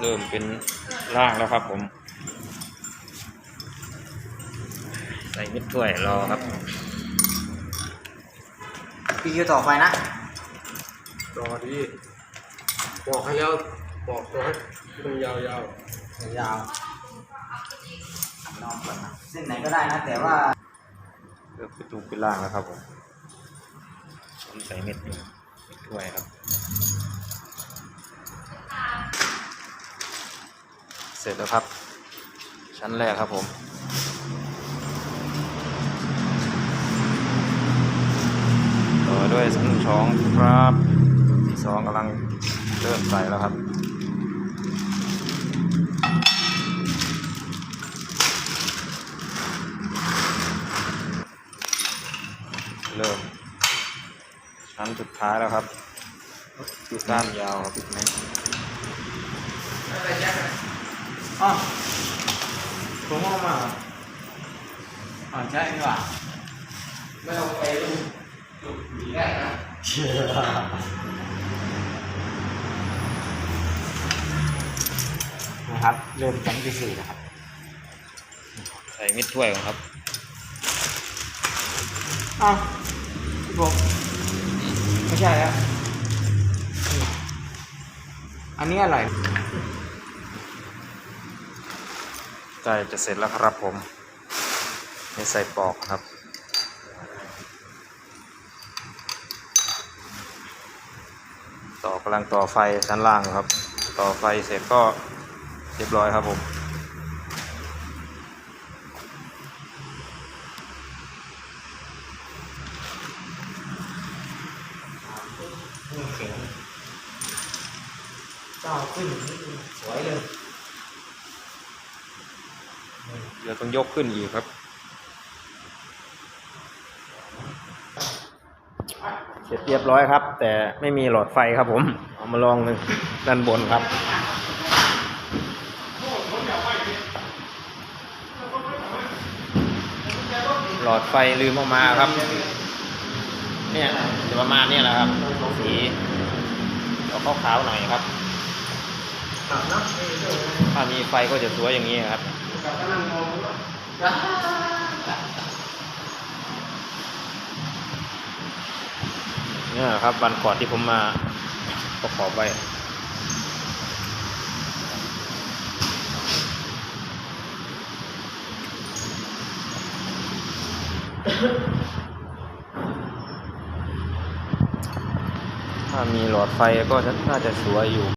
เริ่มเป็นร่างแล้วครับผม ใส่มิดถ้วยรอครับพี่คิวต่อไฟนะต่อดีบอกให้แล้วบอกตัวให้มันยาวยาวลองก่อนนะเส้นไหนก็ได้นะ แต่ว่าเริ่มเป็นรูปเป็นร่างแล้วครับผมผมใส่เม็ดอยู่เม็ดถ้วยครับ เสร็จแล้วครับ ชั้นแรกครับผม ต่อด้วยชั้นสองครับที่สองกำลังเริ่มใส่แล้วครับเริ่มชั้นสุดท้ายแล้วครับดูด้านยาวครับอีกไหม อ๋อผมเอามาอ๋อใช่ดีกว่าไม่เอาไปลูกลูกหนีได้นะนะครับ เริ่มชั้นที่สี่นะครับ ใส่มิดถ้วยก่อนครับอ้าวพี่ผมไม่ใช่แล้วอันนี้อะไร ใกล้จะเสร็จแล้วครับผมนี่ใส่ปอกครับ ต่อกำลังต่อไฟชั้นล่างครับ ต่อไฟเสร็จก็เรียบร้อยครับผมเข็งเจ้าขึ้นสวยเลย เดี๋ยวต้องยกขึ้นอีกครับ เสร็จเรียบร้อยครับ แต่ไม่มีหลอดไฟครับผม เอามาลองหนึ่งด้านบนครับหลอดไฟลืมออกมาครับ เนี่ยจะประมาณเนี้แหละครับ สีเอาขาวหน่อยครับ ถ้ามีไฟก็จะสวยอย่างนี้ครับ เนี่ยครับวันก่อนที่ผมมาประกอบไว้ถ้ามีหลอดไฟก็น่าจะสวยอยู่